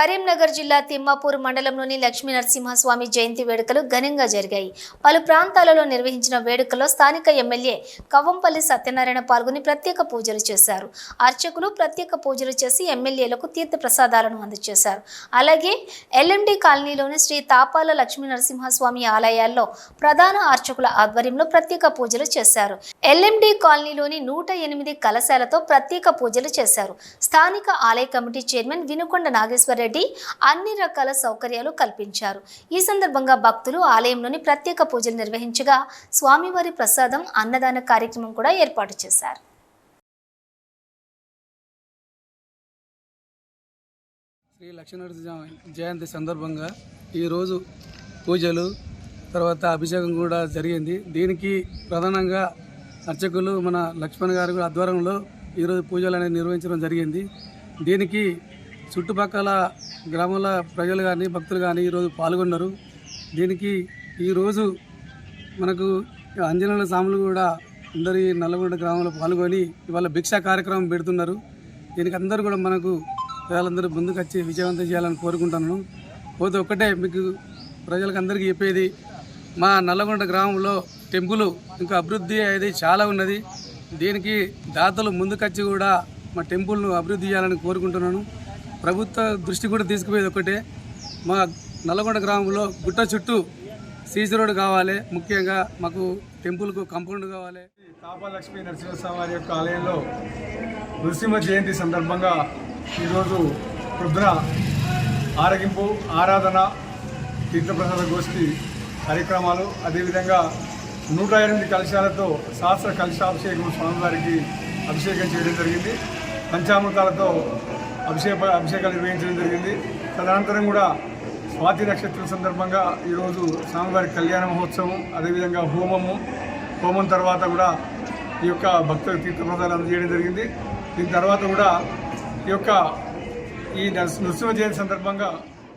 కరీంనగర్ జిల్లా తిమ్మాపూర్ మండలంలోని లక్ష్మీ నరసింహస్వామి జయంతి వేడుకలు ఘనంగా జరిగాయి. పలు ప్రాంతాలలో నిర్వహించిన వేడుకల్లో స్థానిక ఎమ్మెల్యే కవ్వంపల్లి సత్యనారాయణ పాల్గొని ప్రత్యేక పూజలు చేశారు. అర్చకులు ప్రత్యేక పూజలు చేసి ఎమ్మెల్యేలకు తీర్థ ప్రసాదాలను అందజేశారు. అలాగే ఎల్ఎండి కాలనీలోని శ్రీ తాపాల లక్ష్మీ నరసింహస్వామి ఆలయాల్లో ప్రధాన అర్చకుల ఆధ్వర్యంలో ప్రత్యేక పూజలు చేశారు. ఎల్ఎండి కాలనీలోని నూట ఎనిమిది కలశాలతో ప్రత్యేక పూజలు చేశారు. స్థానిక ఆలయ కమిటీ చైర్మన్ వినుకొండ నాగేశ్వరరెడ్డి అన్ని రకాల సౌకర్యాలు కల్పించారు. ఈ సందర్భంగా భక్తులు ఆలయంలోని ప్రత్యేక పూజలు నిర్వహించగా స్వామివారి ప్రసాదం అన్నదాన కార్యక్రమం కూడా ఏర్పాటు చేశారు. శ్రీ లక్ష్మీనరసింహ జయంతి సందర్భంగా ఈరోజు పూజలు తర్వాత అభిషేకం కూడా జరిగింది. దీనికి ప్రధానంగా అర్చకులు మన లక్ష్మణ్ గారి ఆధ్వర్యంలో ఈరోజు పూజలు అనేది నిర్వహించడం జరిగింది. దీనికి చుట్టుపక్కల గ్రామాల ప్రజలు కానీ భక్తులు కానీ ఈరోజు పాల్గొన్నారు. దీనికి ఈరోజు మనకు అంజనేయుల స్వాములు కూడా అందరి నల్లగొండ గ్రామంలో పాల్గొని ఇవాళ భిక్షా కార్యక్రమం పెడుతున్నారు. దీనికి అందరూ కూడా మనకు ప్రజలందరూ ముందుకు వచ్చి విజయవంతం చేయాలని కోరుకుంటున్నాను. పోతే ఒక్కటే మీకు ప్రజలకు అందరికీ చెప్పేది మా నల్లగొండ గ్రామంలో టెంపుల్ ఇంకా అభివృద్ధి అనేది చాలా ఉన్నది. దీనికి దాతలు ముందుకొచ్చి కూడా మా టెంపుల్ను అభివృద్ధి చేయాలని కోరుకుంటున్నాను. ప్రభుత్వ దృష్టి కూడా తీసుకుపోయేది ఒకటే. మా నల్లగొండ గ్రామంలో గుట్ట చుట్టూ సీసీ రోడ్ కావాలి. ముఖ్యంగా మాకు టెంపుల్కు కంపౌండ్ కావాలి. కాపాలక్ష్మి నరసింహస్వామి వారి యొక్క ఆలయంలో నృసింహ జయంతి సందర్భంగా ఈరోజు రుద్ర ఆరగింపు ఆరాధన తీర్థప్రసాద గోష్ఠి కార్యక్రమాలు అదేవిధంగా నూట ఎనిమిది కలశాలతో శాస్త్ర కలశాభిషేకం స్వామివారికి అభిషేకం చేయడం జరిగింది. పంచామృతాలతో అభిషేక అభిషేకాలు నిర్వహించడం జరిగింది. తదనంతరం కూడా స్వాతి నక్షత్రం సందర్భంగా ఈరోజు స్వామివారి కళ్యాణ మహోత్సవం అదేవిధంగా హోమము. హోమం తర్వాత కూడా ఈ యొక్క భక్తుల తీర్థప్రసాదాలు అందజేయడం జరిగింది. దీని తర్వాత కూడా ఈ యొక్క ఈ నృసింహ జయంతి సందర్భంగా